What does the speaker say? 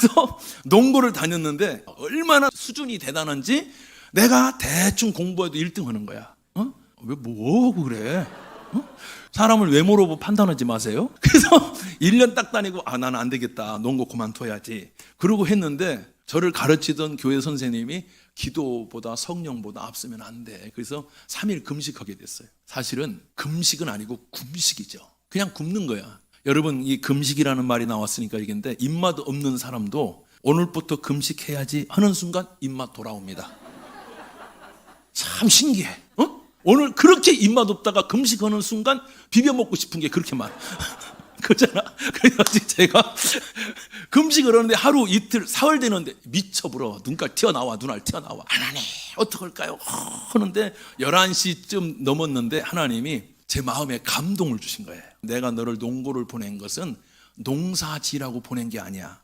그래서 농고를 다녔는데 얼마나 수준이 대단한지 내가 대충 공부해도 1등 하는 거야. 어? 왜 뭐하고 그래? 어? 사람을 외모로 판단하지 마세요. 그래서 1년 딱 다니고 아 나는 안 되겠다. 농고 그만둬야지. 그러고 했는데 저를 가르치던 교회 선생님이 기도보다 성령보다 앞서면 안 돼. 그래서 3일 금식하게 됐어요. 사실은 금식은 아니고 굶식이죠. 그냥 굶는 거야. 여러분 이 금식이라는 말이 나왔으니까 이겠는데 입맛 없는 사람도 오늘부터 금식해야지 하는 순간 입맛 돌아옵니다. 참 신기해. 어? 오늘 그렇게 입맛 없다가 금식하는 순간 비벼 먹고 싶은 게 그렇게 많아. 그잖아. 그래가지고 제가 금식을 하는데 하루 이틀 사흘 되는데 미쳐불어 눈깔 튀어나와 눈알 튀어나와 하나님 어떡할까요? 하는데 11시쯤 넘었는데 하나님이 제 마음에 감동을 주신 거예요. 내가 너를 농고를 보낸 것은 농사지라고 보낸 게 아니야.